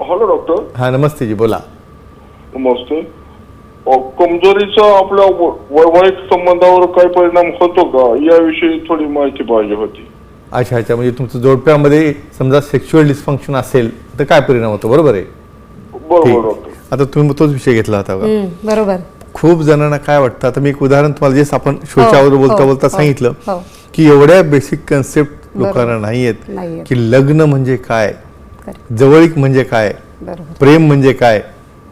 Hello doctor हा नमस्ते जी बोला. नमस्ते. कमजोरीचा आपल्या वैवाहिक संबंधावर काय परिणाम होतो का? याविषयी थोडी माहिती पाहिजे होती. अच्छा अच्छा. म्हणजे तुमचं जोडप्यामध्ये समजा सेक्शुअल डिस्फंक्शन असेल तर काय परिणाम होतो? बरोबर आहे? बरोबर ठीक. डॉक्टर आता तुम्ही तोच विषय घेतला होता का हम्म, बरोबर. खूप जणांना काय वाटतं? आता मी एक उदाहरण तुम्हाला जे आपण शोच्यावर हो, बोलता हो, बोलता हो, सांगितलं हो. की एवढ्या बेसिक कन्सेप्ट लोकांना बरोबर. नाहीयेत नाहीयेत. की लग्न म्हणजे काय. जवळीक म्हणजे काय? प्रेम म्हणजे काय?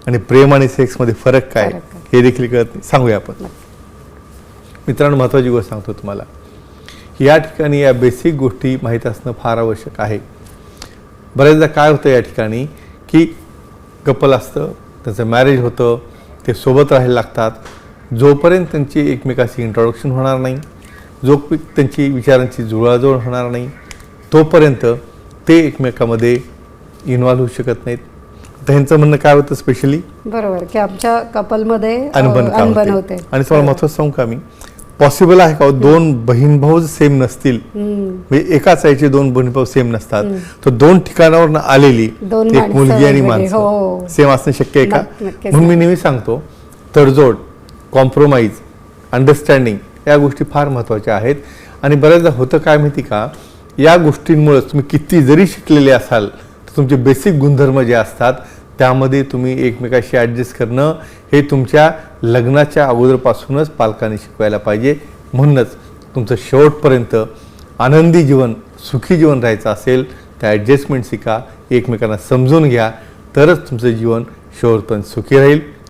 आणि प्रेम आणि सेक्समध्ये फरक काय. हे देखील कळत नाही. सांगूया आपण. मित्रांनो महत्वाची गोष्ट सांगतो तुम्हाला. या ठिकाणी या बेसिक गोष्टी माहीत असणं फार आवश्यक आहे. बऱ्याचदा काय होतं या ठिकाणी? की कपल असतं त्याचं मॅरेज होतं ते सोबत राहायला लागतात. जोपर्यंत त्यांची एकमेकाशी इंट्रोडक्शन होणार नाही जो त्यांची विचारांची जुळवाजुळव होणार नाही तोपर्यंत ते एकमेकामध्ये इन्व्हॉल्व्ह होऊ शकत नाहीत. तर ह्यांचं म्हणणं काय होतं स्पेशली बरोबर की आमच्या कपलमध्ये अनबन होते? आणि तुम्हाला महत्वाचं सांगू का मी? पॉसिबल आहे का हो? दोन बहीण भाऊ सेम नसतील? म्हणजे एकाच आईचे दोन बहीण भाऊ सेम नसतात. तर दोन ठिकाणावर आलेली एक मुलगी आणि माणसं. हो. सेम असणं शक्य आहे का? म्हणून मी नेहमी सांगतो तडजोड कॉम्प्रोमाइज अंडरस्टँडिंग या गोष्टी फार महत्त्वाच्या आहेत. आणि बऱ्याचदा होतं काय माहिती का? या गोष्टींमुळे तुम्ही किती जरी शिकलेले असाल तुमचे बेसिक गुणधर्म जे असतात त्यामध्ये तुम्ही एकमेकाशी ॲडजस्ट करणं हे तुमच्या लग्नाच्या अगोदरपासूनच पालकांनी शिकवायला पाहिजे. म्हणूनच तुमचं शेवटपर्यंत आनंदी जीवन सुखी जीवन राहायचं असेल त्या ॲडजस्टमेंट शिका एकमेकांना समजून घ्या तरच तुमचं जीवन शेवटपर्यंत सुखी राहील.